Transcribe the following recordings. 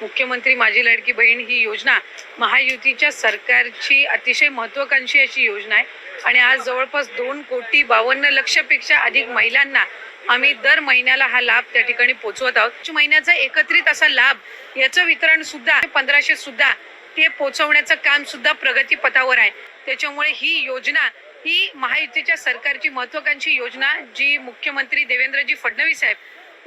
मुख्यमंत्री माझी लाडकी बहीण ही योजना महायुतीच्या सरकारची अतिशय महत्वाकांक्षी अशी योजना आहे. आणि आज जवळपास दोन कोटी बावन्न लक्षपेक्षा अधिक महिलांना आम्ही दर महिन्याला हा लाभ त्या ठिकाणी पोहोचवत आहोत. महिन्याचा एकत्रित असा लाभ याचं वितरण सुद्धा पंधराशे सुद्धा ते पोहोचवण्याचं काम सुद्धा प्रगतीपथावर आहे. त्याच्यामुळे ही योजना ही महायुतीच्या सरकारची महत्वाकांक्षी योजना जी मुख्यमंत्री देवेंद्रजी फडणवीस साहेब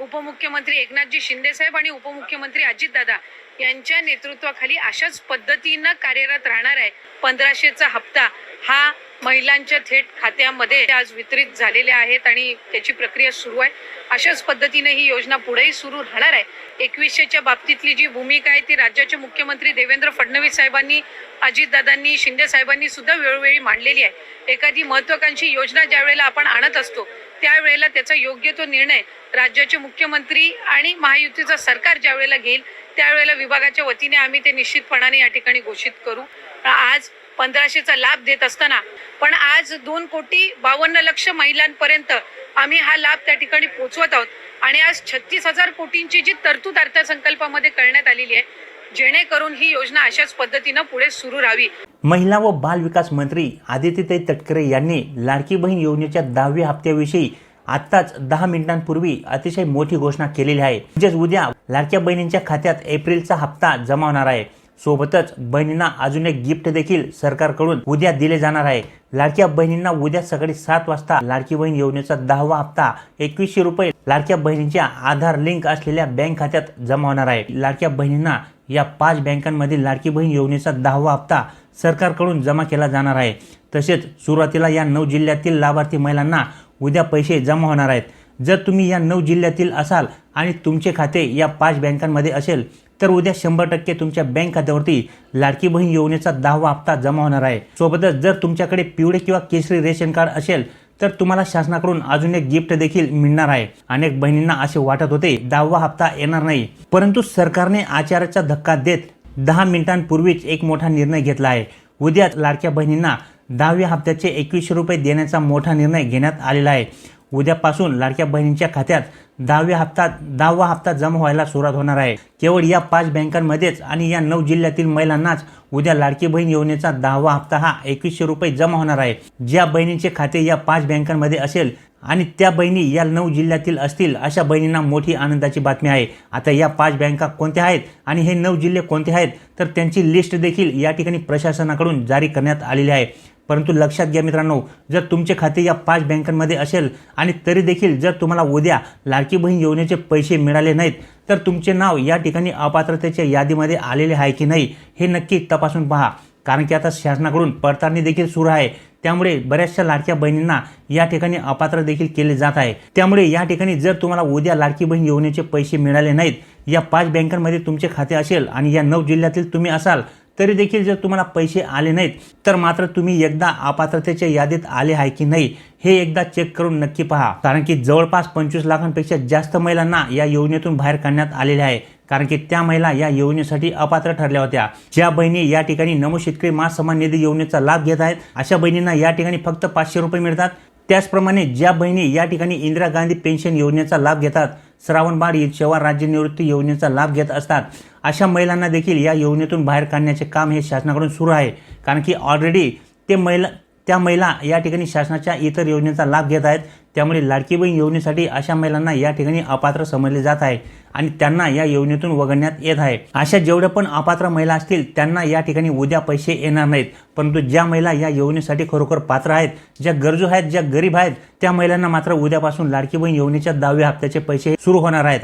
उपमुख्यमंत्री एकनाथजी शिंदे साहेब आणि उपमुख्यमंत्री अजितदादा यांच्या नेतृत्वाखाली अशाच पद्धतीनं कार्यरत राहणार आहे. पंधराशेचा हप्ता हा महिलांच्या थेट खात्यामध्ये आज वितरित झालेले आहेत आणि त्याची प्रक्रिया सुरू आहे. अशाच पद्धतीने ही योजना पुढेही सुरू राहणार आहे. एकवीसशेच्या बाबतीतली जी भूमिका आहे ती राज्याचे मुख्यमंत्री देवेंद्र फडणवीस साहेबांनी अजितदादांनी शिंदे साहेबांनी सुद्धा वेळोवेळी मांडलेली आहे. एखादी महत्वाकांक्षी योजना ज्या वेळेला आपण आणत असतो त्यावेळेला त्याचा योग्य तो निर्णय राज्याचे मुख्यमंत्री आणि महायुतीचं सरकार ज्या वेळेला घेईल त्यावेळेला विभागाच्या वतीने आम्ही ते निश्चितपणाने या ठिकाणी घोषित करू. आज पंधराशेचा लाभ देत असताना पण आज दोन कोटी बावन्न लक्ष महिलांपर्यंत आम्ही हा लाभ त्या ठिकाणी पोहोचवत आहोत. आणि आज छत्तीस हजार कोटींची जी तरतूद अर्थसंकल्पामध्ये करण्यात आलेली आहे जेणेकरून ही योजना अशाच पद्धतीनं पुढे सुरू राहावी. महिला व बाल विकास मंत्री आदित्यताई तटकरे यांनी लाडकी बहीण योजनेच्या दहाव्या हप्त्याविषयी आत्ताच दहा मिनिटांपूर्वी अतिशय मोठी घोषणा केलेली आहे. म्हणजेच उद्या लाडक्या बहिणींच्या खात्यात एप्रिलचा हप्ता जमा होणार आहे. सोबतच बहिणींना अजून एक गिफ्ट देखील सरकारकडून उद्या दिले जाणार आहे. लाडक्या बहिणींना उद्या सकाळी सात वाजता लाडकी बहीण योजनेचा दहावा हप्ता एकवीसशे रुपये लाडक्या बहिणींच्या आधार लिंक असलेल्या बँक खात्यात जमा होणार आहे. लाडक्या बहिणींना या पाच बँकांमधील लाडकी बहीण योजनेचा दहावा हप्ता सरकारकडून जमा केला जाणार आहे. तसेच सुरुवातीला या नऊ जिल्ह्यातील लाभार्थी महिलांना उद्या पैसे जमा होणार आहेत. जर तुम्ही या नऊ जिल्ह्यातील असाल आणि तुमचे खाते या पाच बँकांमध्ये असेल तर उद्या शंभर टक्के तुमच्या बँक खात्यावरती लाडकी बहीण योजनेचा दहावा हप्ता जमा होणार आहे. सोबतच जर तुमच्याकडे पिवळे किंवा केशरी रेशन कार्ड असेल तर तुम्हाला शासनाकडून अजून एक गिफ्ट देखील मिळणार आहे. अनेक बहिणींना असे वाटत होते दहावा हप्ता येणार नाही. परंतु सरकारने आचाराचा धक्का देत दहा मिनिटांपूर्वीच एक मोठा निर्णय घेतला आहे. उद्या लाडक्या बहिणींना दहाव्या हप्त्याचे एकवीसशे रुपये देण्याचा मोठा निर्णय घेण्यात आलेला आहे. उद्यापासून लाडक्या बहिणींच्या खात्यात दहाव्या हप्ता दहावा हप्ता जमा व्हायला सुरुवात होणार आहे. केवळ या पाच बँकांमध्येच आणि या नऊ जिल्ह्यातील महिलांनाच उद्या लाडकी बहीण योजनेचा दहावा हप्ता हा एकवीसशे रुपये जमा होणार आहे. ज्या बहिणींचे खाते या पाच बँकांमध्ये असेल आणि त्या बहिणी या नऊ जिल्ह्यातील असतील अशा बहिणींना मोठी आनंदाची बातमी आहे. आता या पाच बँका कोणत्या आहेत आणि हे नऊ जिल्हे कोणते आहेत तर त्यांची लिस्ट देखील या ठिकाणी प्रशासनाकडून जारी करण्यात आलेली आहे. परंतु लक्षात घ्या मित्रांनो जर तुमचे खाते या पाच बँकांमध्ये असेल आणि तरी देखील जर तुम्हाला उद्या लाडकी बहीण योजनेचे पैसे मिळाले नाहीत तर तुमचे नाव या ठिकाणी अपात्रतेच्या यादीमध्ये आलेले आहे की नाही हे नक्की तपासून पहा. कारण की आता शासनाकडून पडताळणी देखील सुरू आहे. त्यामुळे बऱ्याचशा लाडक्या बहिणींना या ठिकाणी अपात्र देखील केले जात आहे. त्यामुळे या ठिकाणी जर तुम्हाला उद्या लाडकी बहीण योजनेचे पैसे मिळाले नाहीत या पाच बँकांमध्ये तुमचे खाते असेल आणि या नऊ जिल्ह्यातील तुम्ही असाल तरी देखील जर तुम्हाला पैसे आले नाहीत तर मात्र तुम्ही एकदा अपात्रतेच्या यादीत आले आहे की नाही हे एकदा चेक करून नक्की पहा. कारण की जवळपास पंचवीस लाखांपेक्षा जास्त महिलांना या योजनेतून बाहेर काढण्यात आलेले आहे. कारण की त्या महिला या योजनेसाठी अपात्र ठरल्या होत्या. ज्या बहिणी या ठिकाणी नमो शेतकरी महासन्मान निधी योजनेचा लाभ घेत आहेत अशा बहिणींना या ठिकाणी फक्त पाचशे रुपये मिळतात. त्याचप्रमाणे ज्या बहिणी या ठिकाणी इंदिरा गांधी पेन्शन योजनेचा लाभ घेतात श्रावणबाळ सेवा राज्य निवृत्ती योजनेचा लाभ घेत असतात. अशा महिलांना देखील या योजनेतून बाहेर काढण्याचे काम हे शासनाकडून सुरू आहे. कारण की ऑलरेडी ते महिला त्या महिला या ठिकाणी शासनाच्या इतर योजनेचा लाभ घेत आहेत. त्यामुळे लाडकी बहीण योजनेसाठी अशा महिलांना या ठिकाणी अपात्र समजले जात आहे आणि त्यांना या योजनेतून वगळण्यात येत आहे. अशा जेवढ्या पण अपात्र महिला असतील त्यांना या ठिकाणी उद्या पैसे येणार नाहीत. परंतु ज्या महिला या योजनेसाठी खरोखर पात्र आहेत ज्या गरजू आहेत ज्या गरीब आहेत त्या महिलांना मात्र उद्यापासून लाडकी बहीण योजनेच्या दहाव्या हप्त्याचे पैसे सुरू होणार आहेत.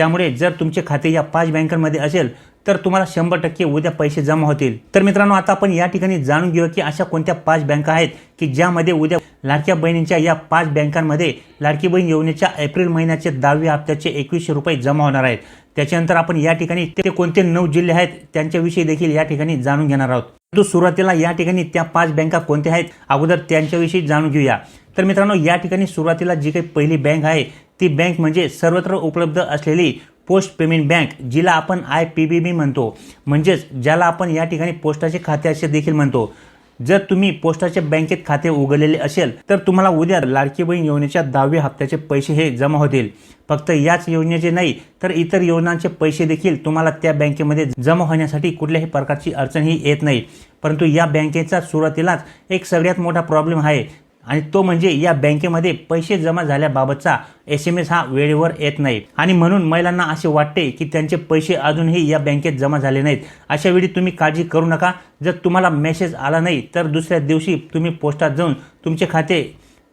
त्यामुळे जर तुमचे खाते या पाच बँकांमध्ये असेल तर तुम्हाला शंभर टक्के उद्या पैसे जमा होतील. तर मित्रांनो आता आपण या ठिकाणी जाणून घेऊ की अशा कोणत्या पाच बँका आहेत की ज्यामध्ये उद्या लाडक्या बहिणींच्या या पाच बँकांमध्ये लाडकी बहीण योजनेच्या एप्रिल महिन्याचे दहाव्या हप्त्याचे एकवीसशे रुपये जमा होणार आहेत. त्याच्यानंतर आपण या ठिकाणी ते कोणते नऊ जिल्हे आहेत त्यांच्याविषयी देखील या ठिकाणी जाणून घेणार आहोत. परंतु सुरुवातीला या ठिकाणी त्या पाच बँका कोणत्या आहेत अगोदर त्यांच्याविषयी जाणून घेऊया. तर मित्रांनो या ठिकाणी सुरुवातीला जी काही पहिली बँक आहे ती बँक म्हणजे सर्वत्र उपलब्ध असलेली पोस्ट पेमेंट बँक जिला आपण आय पी बी बी म्हणतो. म्हणजेच ज्याला आपण या ठिकाणी पोस्टाचे खाते असे देखील म्हणतो. जर तुम्ही पोस्टाच्या बँकेत खाते उघडलेले असेल तर तुम्हाला उद्या लाडकी बहीण योजनेच्या दहाव्या हप्त्याचे पैसे हे जमा होतील. फक्त याच योजनेचे नाही तर इतर योजनांचे पैसे देखील तुम्हाला त्या बँकेमध्ये जमा होण्यासाठी कुठल्याही प्रकारची अडचण ही येत नाही. परंतु या बँकेचा सुरुवातीलाच एक सगळ्यात मोठा प्रॉब्लेम आहे. आणि तो म्हणजे या बँकेमध्ये पैसे जमा झाल्याबाबतचा एस एम एस हा वेळेवर येत नाही. आणि म्हणून महिलांना असे वाटते की त्यांचे पैसे अजूनही या बँकेत जमा झाले नाहीत. अशा वेळी तुम्ही काळजी करू नका. जर तुम्हाला मेसेज आला नाही तर दुसऱ्या दिवशी तुम्ही पोस्टात जाऊन तुमचे खाते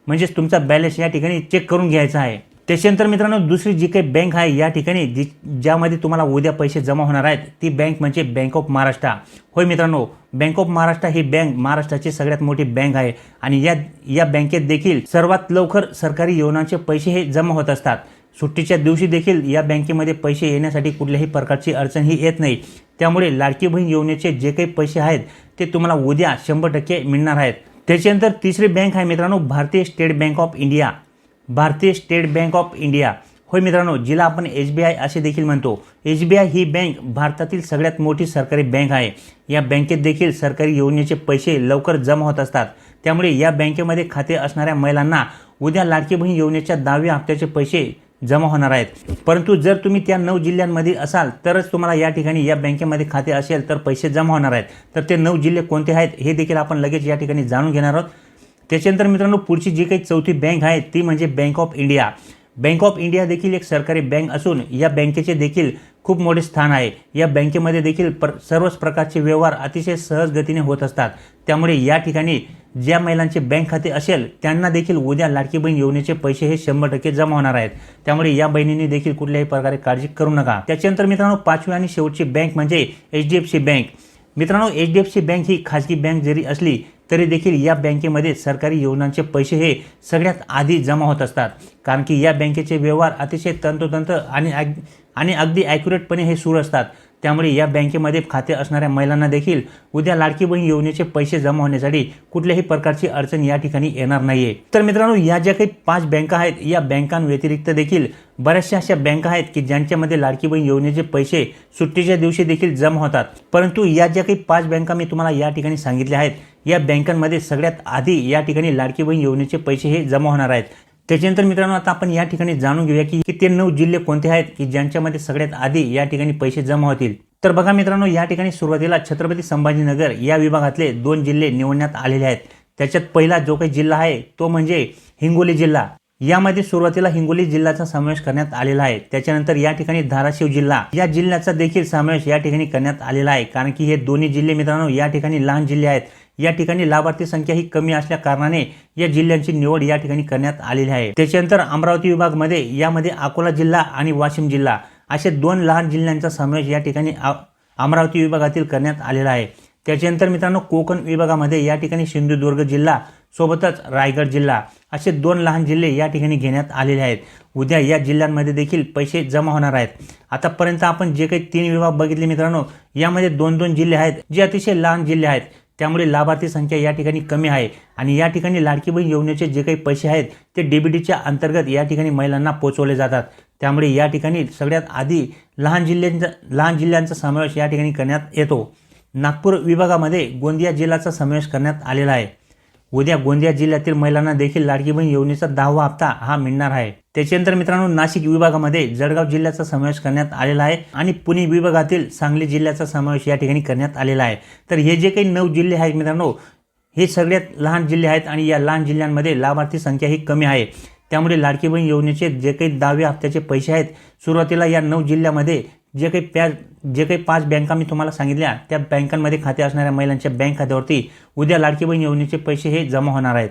म्हणजेच तुमचा बॅलन्स या ठिकाणी चेक करून घ्यायचा आहे. त्याच्यानंतर मित्रांनो दुसरी जी काही बँक आहे या ठिकाणी जी ज्यामध्ये तुम्हाला उद्या पैसे जमा होणार आहेत ती बँक म्हणजे बँक ऑफ महाराष्ट्र होय मित्रांनो बँक ऑफ महाराष्ट्र ही बँक महाराष्ट्राची सगळ्यात मोठी बँक आहे. आणि या या बँकेत देखील सर्वात लवकर सरकारी योजनांचे पैसे हे जमा होत असतात. सुट्टीच्या दिवशी देखील या बँकेमध्ये पैसे येण्यासाठी कुठल्याही प्रकारची अडचण ही येत नाही. त्यामुळे लाडकी बहीण योजनेचे जे काही पैसे आहेत ते तुम्हाला उद्या शंभर टक्के मिळणार आहेत. त्याच्यानंतर तिसरी बँक आहे मित्रांनो भारतीय स्टेट बँक ऑफ इंडिया भारतीय स्टेट बँक ऑफ इंडिया. होय मित्रांनो जिला आपण एस बी आय असे देखील म्हणतो. एस बी आय ही बँक भारतातील सगळ्यात मोठी सरकारी बँक आहे. या बँकेत देखील सरकारी योजनेचे पैसे लवकर जमा होत असतात. त्यामुळे या बँकेमध्ये खाते असणाऱ्या महिलांना उद्या लाडकी बहीण योजनेच्या दहाव्या हप्त्याचे पैसे जमा होणार आहेत. परंतु जर तुम्ही त्या नऊ जिल्ह्यांमध्ये असाल तरच तुम्हाला या ठिकाणी या बँकेमध्ये खाते असेल तर पैसे जमा होणार आहेत. तर ते नऊ जिल्हे कोणते आहेत हे देखील आपण लगेच या ठिकाणी जाणून घेणार आहोत. त्याच्यानंतर मित्रांनो पुढची जी काही चौथी बँक आहे ती म्हणजे bank of India bank of India देखील एक सरकारी बँक असून या बँकेचे देखील खूप मोठे स्थान आहे. या बँकेमध्ये देखील पर सर्वच प्रकारचे व्यवहार अतिशय सहज गतीने होत असतात. त्यामुळे या ठिकाणी ज्या महिलांचे बँक खाते असेल त्यांना देखील उद्या लाडकी बहीण योजनेचे पैसे हे शंभर टक्के जमा होणार आहेत. त्यामुळे या बहिणींनी देखील कुठल्याही प्रकारे काळजी करू नका. त्याच्यानंतर मित्रांनो पाचवी आणि शेवटची बँक म्हणजे H D F C bank मित्रांनो H D F C bank ही खाजगी बँक जरी असली तरी देखील या बँकेमध्ये सरकारी योजनांचे पैसे हे सगळ्यात आधी जमा होत असतात. कारण की या बँकेचे व्यवहार अतिशय तंतोतंत आणि अग- आणि अगदी ॲक्युरेटपणे हे सुरू असतात. त्यामुळे या बँकेमध्ये खाते असणाऱ्या महिलांना देखील उद्या लाडकी बहीण योजनेचे पैसे जमा होण्यासाठी कुठल्याही प्रकारची अडचण या ठिकाणी येणार नाहीये. तर मित्रांनो या ज्या काही पाच बँका आहेत या बँकांव्यतिरिक्त देखील बऱ्याचशा अशा बँका आहेत की ज्यांच्यामध्ये लाडकी बहीण योजनेचे पैसे सुट्टीच्या दिवशी देखील जमा होतात. परंतु या ज्या काही पाच बँका मी तुम्हाला या ठिकाणी सांगितल्या आहेत या बँकांमध्ये सगळ्यात आधी या ठिकाणी लाडकी बहीण योजनेचे पैसे हे जमा होणार आहेत. त्याच्यानंतर मित्रांनो आता आपण या ठिकाणी जाणून घेऊया की ते नऊ जिल्हे कोणते आहेत की ज्यांच्यामध्ये सगळ्यात आधी या ठिकाणी पैसे जमा होतील. तर बघा मित्रांनो या ठिकाणी सुरुवातीला छत्रपती संभाजीनगर या विभागातले दोन जिल्हे निवडण्यात आलेले आहेत. त्याच्यात पहिला जो काही जिल्हा आहे तो म्हणजे हिंगोली जिल्हा. यामध्ये सुरुवातीला हिंगोली जिल्ह्याचा समावेश करण्यात आलेला आहे. त्याच्यानंतर या ठिकाणी धाराशिव जिल्हा. या जिल्ह्याचा देखील समावेश या ठिकाणी करण्यात आलेला आहे. कारण की हे दोन्ही जिल्हे मित्रांनो या ठिकाणी लहान जिल्हे आहेत. या ठिकाणी लाभार्थी संख्या ही कमी असल्या कारणाने या जिल्ह्यांची निवड या ठिकाणी करण्यात आलेली आहे. त्याच्यानंतर अमरावती विभागमध्ये यामध्ये अकोला जिल्हा आणि वाशिम जिल्हा असे दोन लहान जिल्ह्यांचा समावेश या ठिकाणी अमरावती विभागातील करण्यात आलेला आहे. त्याच्यानंतर मित्रांनो कोकण विभागामध्ये या ठिकाणी सिंधुदुर्ग जिल्हा सोबतच रायगड जिल्हा असे दोन लहान जिल्हे या ठिकाणी घेण्यात आलेले आहेत. उद्या या जिल्ह्यांमध्ये देखील पैसे जमा होणार आहेत. आतापर्यंत आपण जे काही तीन विभाग बघितले मित्रांनो यामध्ये दोन दोन जिल्हे आहेत जे अतिशय लहान जिल्हे आहेत. त्यामुळे लाभार्थी संख्या या ठिकाणी कमी आहे आणि या ठिकाणी लाडकी बहीण योजनेचे जे काही पैसे आहेत ते डीबीटीच्या अंतर्गत या ठिकाणी महिलांना पोचवले जातात. त्यामुळे या ठिकाणी सगळ्यात आधी लहान जिल्ह्यांचा लहान जिल्ह्यांचा समावेश या ठिकाणी करण्यात येतो. नागपूर विभागामध्ये गोंदिया जिल्ह्याचा समावेश करण्यात आलेला आहे. उद्या गोंदिया जिल्ह्यातील महिलांना देखील लाडकी बहीण योजनेचा दहावा हप्ता हा मिळणार आहे. त्याच्यानंतर मित्रांनो नाशिक विभागामध्ये जळगाव जिल्ह्याचा समावेश करण्यात आलेला आहे आणि पुणे विभागातील सांगली जिल्ह्याचा समावेश या ठिकाणी करण्यात आलेला आहे. तर हे जे काही नऊ जिल्हे आहेत मित्रांनो हे सगळ्यात लहान जिल्हे आहेत आणि या लहान जिल्ह्यांमध्ये लाभार्थी संख्या ही कमी आहे. त्यामुळे लाडकी बहीण योजनेचे जे काही दहाव्या हप्त्याचे पैसे आहेत सुरुवातीला या नऊ जिल्ह्यामध्ये जे काही प्या जे काही पाच बँका मी तुम्हाला सांगितल्या त्या बँकांमध्ये खाते असणाऱ्या महिलांच्या बँक खात्यावरती उद्या लाडकी बहीण योजनेचे पैसे हे जमा होणार आहेत.